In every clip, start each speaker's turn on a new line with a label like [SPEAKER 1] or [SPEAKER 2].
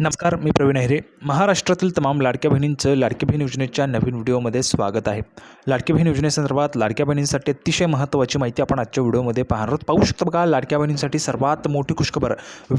[SPEAKER 1] नमस्कार मी प्रवीण अहिरे महाराष्ट्रातील तमाम लाडक्या बहिणींचं लाडकी बहीण योजनेच्या नवीन व्हिडिओमध्ये स्वागत आहे. लाडकी बहीण योजनेसंदर्भात लाडक्या बहिणींसाठी अतिशय महत्त्वाची माहिती आपण आजच्या व्हिडिओमध्ये पाहणार आहोत. पाहू शकतो बघा लाडक्या बहिणींसाठी सर्वात मोठी खुशखबर.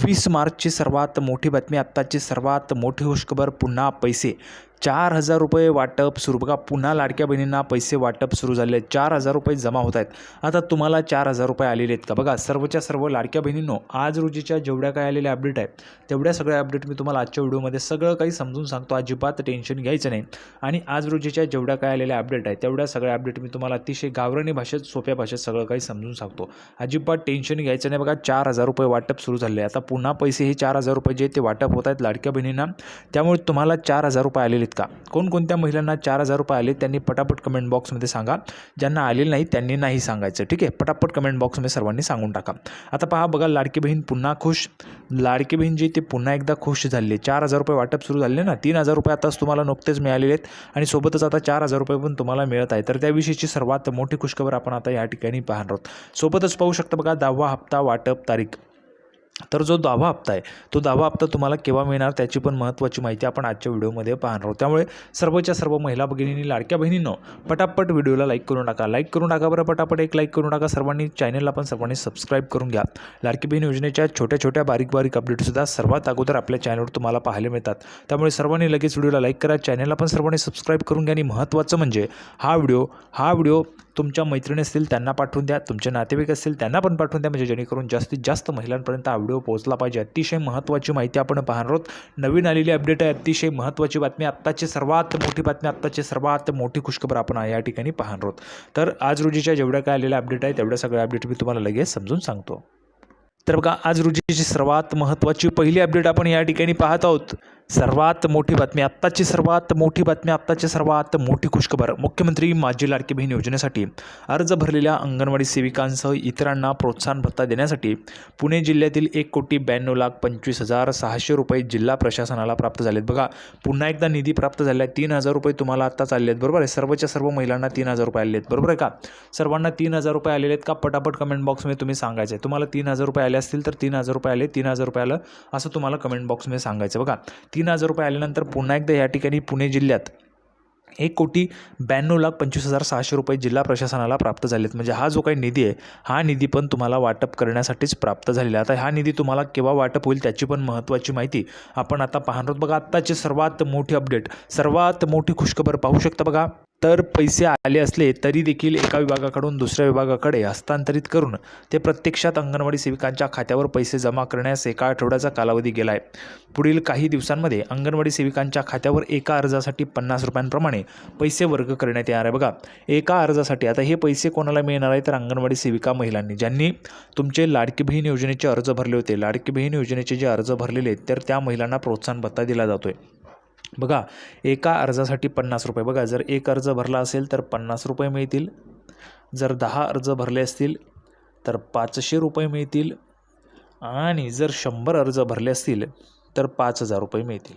[SPEAKER 1] वीस मार्चची सर्वात मोठी बातमी आत्ताची सर्वात मोठी खुशखबर पुन्हा पैसे. चार हजार रुपये वाटप सुरू. बघा पुन्हा लाडक्या बहिणींना पैसे वाटप सुरू झाले आहेत. चार हजार रुपये जमा होत आहेत. आता तुम्हाला चार हजार रुपये आलेले आहेत का? बघा सर्वच्या सर्व लाडक्या बहिणींनो आज रोजीच्या जेवढ्या काय आलेल्या अपडेट आहेत तेवढ्या सगळ्या अपडेट मी तुम्हाला आजच्या व्हिडिओमध्ये सगळं काही समजून सांगतो. अजिबात टेन्शन घ्यायचं नाही. आणि आज रोजीच्या जेवढ्या काय आलेल्या अपडेट आहेत तेवढ्या सगळ्या अपडेट मी तुम्हाला अतिशय गावरणी भाषेत सोप्या भाषेत सगळं काही समजून सांगतो. अजिबात टेन्शन घ्यायचं नाही. बघा चार हजार रुपये वाटप सुरू झाले आता पुन्हा पैसे हे चार हजार रुपये जे ते वाटप होत आहेत लाडक्या बहिणींना. त्यामुळे तुम्हाला चार हजार रुपये आलेले आहेत का? कोणकोणत्या महिलांना चार हजार रुपये आले त्यांनी पटापट कमेंट बॉक्समध्ये सांगा. ज्यांना आलेले नाही त्यांनी नाही सांगायचं ठीक आहे? पटापट कमेंट बॉक्समध्ये सर्वांनी सांगून टाका. आता पहा बघा लाडकी बहीण पुन्हा खुश. लाडकी बहीण जी ती पुन्हा एकदा खुश झाली चार हजार रुपये वाटप सुरू झाले ना तीन हजार रुपये आताच तुम्हाला नुकतेच मिळालेले आहेत आणि सोबतच आता चार हजार रुपये पण तुम्हाला मिळत आहे तर त्याविषयीची सर्वात मोठी खुशखबर आपण आता या ठिकाणी पाहणार आहोत. सोबतच पाहू शकता बघा दहावा हप्ता वाटप तारीख. तर जो दहावा हप्ता आहे तो दहावा हप्ता तुम्हाला केव्हा मिळणार त्याची पण महत्त्वाची माहिती आपण आजच्या व्हिडिओमध्ये पाहणार आहोत. त्यामुळे सर्वच्या सर्व महिला भगिनींनी लाडक्या बहिणींनो पटापट व्हिडिओला लाईक करून टाका लाईक करून टाका बरं पटापट एक लाईक करून टाका सर्वांनी चॅनलला पण सर्वांनी सबस्क्राईब करून घ्या. लाडकी बहीण योजनेच्या छोट्या छोट्या बारीक बारीक अपडेटसुद्धा सर्वात अगोदर आपल्या चॅनलवर तुम्हाला पाहायला मिळतात. त्यामुळे सर्वांनी लगेच व्हिडिओला लाईक करा. चॅनलला पण सर्वांनी सबस्क्राईब करून घ्या. आणि महत्त्वाचं म्हणजे हा व्हिडिओ हा व्हिडिओ तुमच्या मैत्रिणी असतील त्यांना पाठवून द्या. तुमचे नातेवाईक असतील त्यांना पण पाठवून द्या. म्हणजे जेणेकरून जास्तीत जास्त महिलांपर्यंत हा व्हिडिओ पोहोचला पाहिजे. अतिशय महत्त्वाची माहिती आपण पाहणार आहोत. नवीन आलेली अपडेट आहे. अतिशय महत्त्वाची बातमी. आत्ताची सर्वात मोठी बातमी आत्ताची सर्वात मोठी खुशखबर आपण या ठिकाणी पाहणार आहोत. तर आज रोजीच्या जेवढ्या काय आलेल्या अपडेट आहे तेवढ्या सगळ्या अपडेट मी तुम्हाला लगेच समजून सांगतो. तर बघा आज रोजीची सर्वात महत्त्वाची पहिली अपडेट आपण या ठिकाणी पाहत आहोत. सर्वात मोठी बातमी आत्ताची सर्वात मोठी बातमी आत्ताची सर्वात मोठी खुशखबर. मुख्यमंत्री माझी लाडकी बहीण योजनेसाठी अर्ज भरलेल्या अंगणवाडी सेविकांसह इतरांना प्रोत्साहन भत्ता देण्यासाठी पुणे जिल्ह्यातील एक कोटी ब्याण्णव लाख पंचवीस हजार सहाशे रुपये जिल्हा प्रशासनाला प्राप्त झालेत. बघा पुन्हा एकदा निधी प्राप्त झाल्या तीन हजार रुपये तुम्हाला आत्ता चालले आहेत बरोबर आहे? सर्वच्या सर्व महिलांना तीन हजार रुपये आले आहेत बरोबर आहे का? सर्वांना तीन हजार रुपये आलेले आहेत का? पटापट कमेंट बॉक्समध्ये तुम्ही सांगायचं आहे. तुम्हाला तीन हजार रुपये आले असतील तर तीन हजार रुपये आले तीन हजार रुपये आलं असं तुम्हाला कमेंट बॉक्समध्ये सांगायचं बघा तीन हजार रुपये आल्यानंतर पुन्हा एकदा या ठिकाणी पुणे जिल्ह्यात एक कोटी ब्याण्णव लाख पंचवीस हजार सहाशे रुपये जिल्हा प्रशासनाला प्राप्त झालेत. म्हणजे हा जो काही निधी आहे हा निधी पण तुम्हाला वाटप करण्यासाठीच प्राप्त झालेला आहे. आता हा निधी तुम्हाला केव्हा वाटप होईल त्याची पण महत्त्वाची माहिती आपण आता पाहणार आहोत. बघा आत्ताची सर्वात मोठी अपडेट सर्वात मोठी खुशखबर पाहू शकता बघा. तर पैसे आले असले तरी देखील एका विभागाकडून दुसऱ्या विभागाकडे हस्तांतरित करून ते प्रत्यक्षात अंगणवाडी सेविकांच्या खात्यावर पैसे जमा करण्यास एका आठवड्याचा कालावधी गेला आहे पुढील काही दिवसांमध्ये अंगणवाडी सेविकांच्या खात्यावर एका अर्जासाठी पन्नास रुपयांप्रमाणे पैसे वर्ग करण्यात येणार आहे. बघा एका अर्जासाठी आता हे पैसे कोणाला मिळणार आहे? तर अंगणवाडी सेविका महिलांनी. ज्यांनी तुमचे लाडकी बहीण योजनेचे अर्ज भरले होते लाडकी बहीण योजनेचे जे अर्ज भरलेले आहेत तर त्या महिलांना प्रोत्साहन भत्ता दिला जातो आहे बघा एका अर्जासाठी पन्नास रुपये. बघा जर एक अर्ज भरला असेल तर पन्नास रुपये मिळतील. जर दहा अर्ज भरले असतील तर पाचशे रुपये मिळतील. आणि जर शंभर अर्ज भरले असतील तर पाच हजार रुपये मिळतील.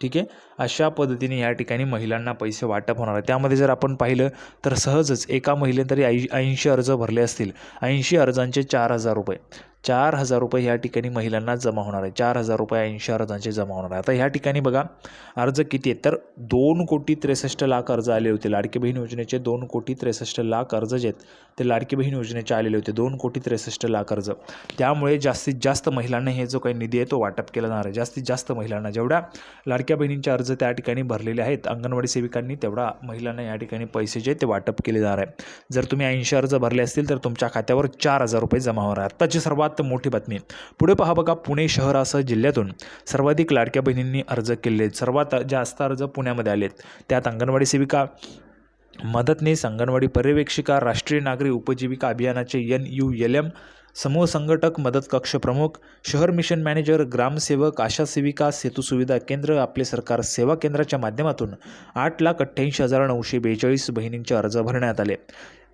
[SPEAKER 1] ठीक आहे? अशा पद्धतीने या ठिकाणी महिलांना पैसे वाटप होणार आहे. त्यामध्ये जर आपण पाहिलं तर सहजच एका महिलेने तरी ऐ ऐंशी अर्ज भरले असतील. ऐंशी अर्जांचे चार हजार रुपये. चार हजार रुपये ह्या ठिकाणी महिलांना जमा होणार आहे. चार हजार रुपये ऐंशी अर्जांचे जमा होणार आहे. आता ह्या ठिकाणी बघा अर्ज किती आहेत? तर दोन कोटी त्रेसष्ट लाख अर्ज आले होते. लाडकी बहीण योजनेचे दोन कोटी त्रेसष्ट लाख अर्ज जे आहेत ते लाडकी बहीण योजनेचे आलेले होते. दोन कोटी त्रेसष्ट लाख अर्ज. त्यामुळे जास्तीत जास्त महिलांना हे जो काही निधी आहे तो वाटप केला जाणार आहे. जास्तीत जास्त महिलांना जेवढ्या लाडक्या बहिणींचे अर्ज त्या ठिकाणी भरलेले आहेत अंगणवाडी सेविकांनी तेवढा महिलांना या ठिकाणी पैसे जे ते वाटप केले जाणार आहे. जर तुम्ही ऐंशी अर्ज भरले असतील तर तुमच्या खात्यावर चार हजार रुपये जमा होणार आहे आत्ताची सर्वात मोठी बातमी. पुढे पहा बघा पुणे शहरासह जिल्ह्यातून सर्वाधिक लाडक्या बहिणींनी अर्ज केले. आहेत सर्वात जास्त अर्ज पुण्यामध्ये आलेत. त्यात अंगणवाडी सेविका मदतनीस अंगणवाडी पर्यवेक्षिका राष्ट्रीय नागरी उपजीविका अभियानाचे एन यू एल एम समूह संघटक मदत कक्ष प्रमुख शहर मिशन मॅनेजर ग्रामसेवक आशा सेविका सेतू सुविधा केंद्र आपले सरकार सेवा केंद्राच्या माध्यमातून आठ लाख अठ्ठ्याऐंशी हजार नऊशे बेचाळीस बहिणींचे अर्ज भरण्यात आले.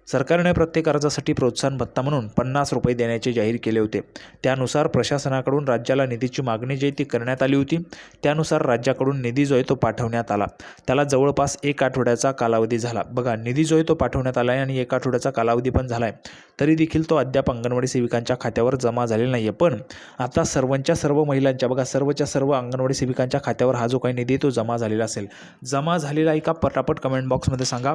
[SPEAKER 1] सरकारने प्रत्येक अर्जासाठी प्रोत्साहन भत्ता म्हणून पन्नास रुपये देण्याचे जाहीर केले होते. त्यानुसार प्रशासनाकडून राज्याला निधीची मागणी जी आहे ती करण्यात आली होती त्यानुसार राज्याकडून निधी जो आहे तो पाठवण्यात आला. त्याला जवळपास एक आठवड्याचा कालावधी झाला. बघा निधी जो आहे तो पाठवण्यात आला आहे आणि एक आठवड्याचा कालावधी पण झाला आहे. तरी देखील तो अद्याप अंगणवाडी सेविकांच्या खात्यावर जमा झालेला नाही आहे पण आता सर्वांच्या सर्व महिलांच्या बघा सर्वच्या सर्व अंगणवाडी सेविकांच्या खात्यावर हा जो काही निधी तो जमा झालेला असेल. जमा झालेला आहे का? पटापट कमेंट बॉक्समध्ये सांगा.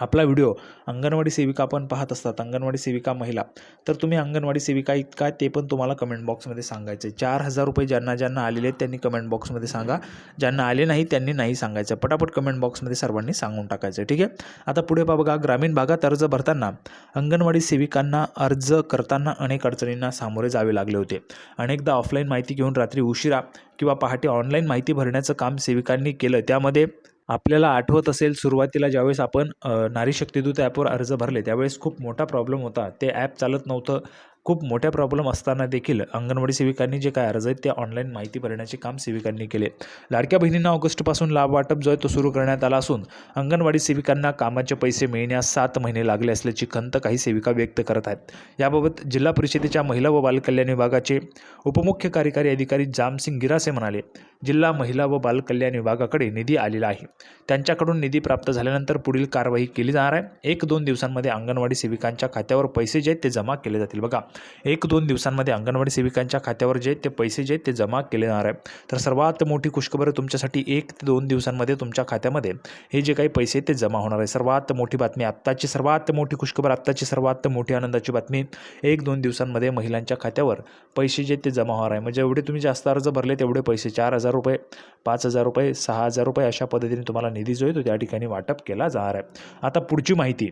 [SPEAKER 1] आपला व्हिडिओ अंगणवाडी सेविका आपण पाहत असतात अंगणवाडी सेविका महिला. तर तुम्ही अंगणवाडी सेविका इतका ते पण तुम्हाला कमेंट बॉक्समध्ये सांगायचं आहे चार हजार रुपये ज्यांना ज्यांना आलेले आहेत त्यांनी कमेंट बॉक्समध्ये सांगा. ज्यांना आले नाही त्यांनी नाही सांगायचं. पटापट कमेंट बॉक्समध्ये सर्वांनी सांगून टाकायचं ठीक आहे? आता पुढे पहा बघा ग्रामीण भागात अर्ज भरताना अंगणवाडी सेविकांना अर्ज करताना अनेक अडचणींना सामोरे जावे लागले होते. अनेकदा ऑफलाईन माहिती घेऊन रात्री उशिरा किंवा पहाटे ऑनलाईन माहिती भरण्याचं काम सेविकांनी केलं. त्यामध्ये आपल्याला आठवत असेल सुरुवातीला ज्यावेळेस आपण नारी शक्तिदूत ॲपवर अर्ज भरले त्यावेळेस खूप मोठा प्रॉब्लेम होता. ते ॲप चालत नव्हतं. खूप मोठ्या प्रॉब्लेम असताना देखील अंगणवाडी सेविकांनी जे काय अर्ज आहेत ते ऑनलाईन माहिती भरण्याचे काम सेविकांनी केले. लाडक्या बहिणींना ऑगस्टपासून लाभ वाटप जो आहे तो सुरू करण्यात आला असून अंगणवाडी सेविकांना कामाचे पैसे मिळण्यास सात महिने लागले असल्याची खंत काही सेविका व्यक्त करत आहेत. याबाबत जिल्हा परिषदेच्या महिला व बालकल्याण विभागाचे उपमुख्य कार्यकारी अधिकारी जामसिंग गिरासे म्हणाले जिल्हा महिला व बालकल्याण विभागाकडे निधी आलेला आहे. त्यांच्याकडून निधी प्राप्त झाल्यानंतर पुढील कारवाई केली जाणार आहे. एक दोन दिवसांमध्ये अंगणवाडी सेविकांच्या खात्यावर पैसे जे आहेत ते जमा केले जातील. बघा एक दोन दिवसांमध्ये अंगणवाडी सेविकांच्या खात्यावर जे ते पैसे जे ते जमा केले जाणार आहे तर सर्वात मोठी खुशखबर तुमच्यासाठी एक ते दोन दिवसांमध्ये तुमच्या खात्यामध्ये हे जे काही पैसे ते जमा होणार आहे. सर्वात मोठी बातमी आत्ताची सर्वात मोठी खुशखबर आत्ताची सर्वात मोठी आनंदाची बातमी एक दोन दिवसांमध्ये महिलांच्या खात्यावर पैसे जे ते जमा होणार आहे. म्हणजे एवढे तुम्ही जास्त अर्ज भरले तेवढे पैसे चार हजार रुपये पाच हजार रुपये सहा हजार रुपये अशा पद्धतीने तुम्हाला निधी जो आहे तो त्या ठिकाणी वाटप केला जाणार आहे. आता पुढची माहिती.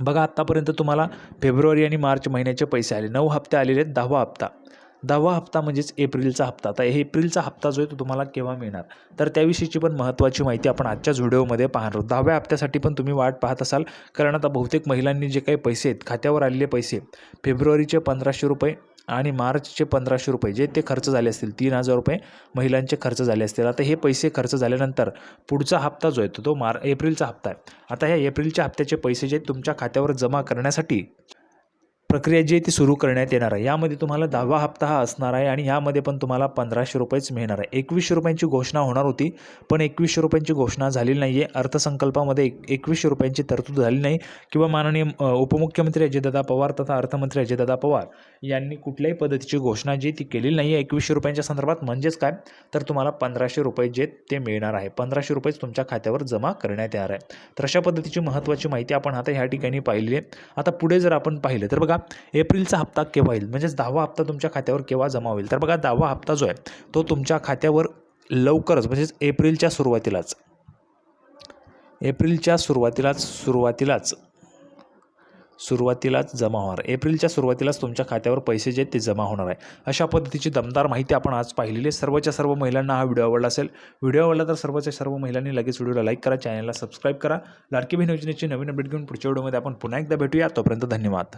[SPEAKER 1] बघा आत्तापर्यंत तुम्हाला फेब्रुवारी आणि मार्च महिन्याचे पैसे आले. नऊ हप्ते आलेले आहेत दहावा हप्ता. दहावा हप्ता म्हणजेच एप्रिलचा हप्ता. आता हे एप्रिलचा हप्ता जो आहे तो तुम्हाला केव्हा मिळणार? तर त्याविषयीची पण महत्त्वाची माहिती आपण आजच्याच व्हिडिओमध्ये पाहणार आहोत. दहाव्या हप्त्यासाठी पण तुम्ही वाट पाहत असाल. कारण आता बहुतेक महिलांनी जे काही पैसे आहेत खात्यावर आलेले पैसे फेब्रुवारीचे पंधराशे रुपये आणि मार्चचे पंधराशे रुपये जे ते खर्च झाले असतील तीन हजार रुपये महिलांचे खर्च झाले असतील. आता हे पैसे खर्च झाल्यानंतर पुढचा हप्ता जो आहे तो तो मार एप्रिलचा हप्ता आहे. आता ह्या एप्रिलच्या हप्त्याचे पैसे जे तुमच्या खात्यावर जमा करण्यासाठी प्रक्रिया जी आहे ती सुरू करण्यात येणार आहे. यामध्ये तुम्हाला दहावा हप्ता हा असणार आहे आणि यामध्ये पण तुम्हाला पंधराशे रुपयेच मिळणार आहे. एकवीसशे रुपयांची घोषणा होणार होती पण एकवीसशे रुपयांची घोषणा झालेली नाही आहे अर्थसंकल्पामध्ये एक एकवीसशे रुपयांची तरतूद झाली नाही. किंवा माननीय उपमुख्यमंत्री अजितदादा पवार तथा अर्थमंत्री अजयदादा पवार यांनी कुठल्याही पद्धतीची घोषणा जी ती केलेली नाही आहे एकवीसशे रुपयांच्या संदर्भात. म्हणजेच काय? तर तुम्हाला पंधराशे रुपये जे ते मिळणार आहे. पंधराशे रुपयेच तुमच्या खात्यावर जमा करण्यात येणार आहे. तर अशा पद्धतीची महत्त्वाची माहिती आपण आता ह्या ठिकाणी पाहिली आहे. आता पुढे जर आपण पाहिलं तर बघा एप्रिलचा हप्ता केव्हा येईल? म्हणजेच दहावा हप्ता तुमच्या खात्यावर केव्हा जमा होईल? तर बघा दहावा हप्ता जो आहे तो तुमच्या खात्यावर लवकरच म्हणजेच एप्रिलच्या सुरुवातीलाच एप्रिलच्या सुरुवातीलाच सुरुवातीलाच सुरुवातीलाच जमा होणार. एप्रिलच्या सुरुवातीलाच तुमच्या खात्यावर पैसे जे आहेत ते जमा होणार आहे. अशा पद्धतीची दमदार माहिती आपण आज पाहिलेली आहे. सर्वच्या सर्व महिलांना हा व्हिडिओ आवडला असेल व्हिडिओ आवडला तर सर्वच्या सर्व महिलांनी लगेच व्हिडिओला लाईक करा चॅनलला सबस्क्राईब करा. लाडकी बहीण योजनेची नवीन अपडेट घेऊन पुढच्या व्हिडिओमध्ये आपण पुन्हा एकदा भेटूया. तोपर्यंत धन्यवाद.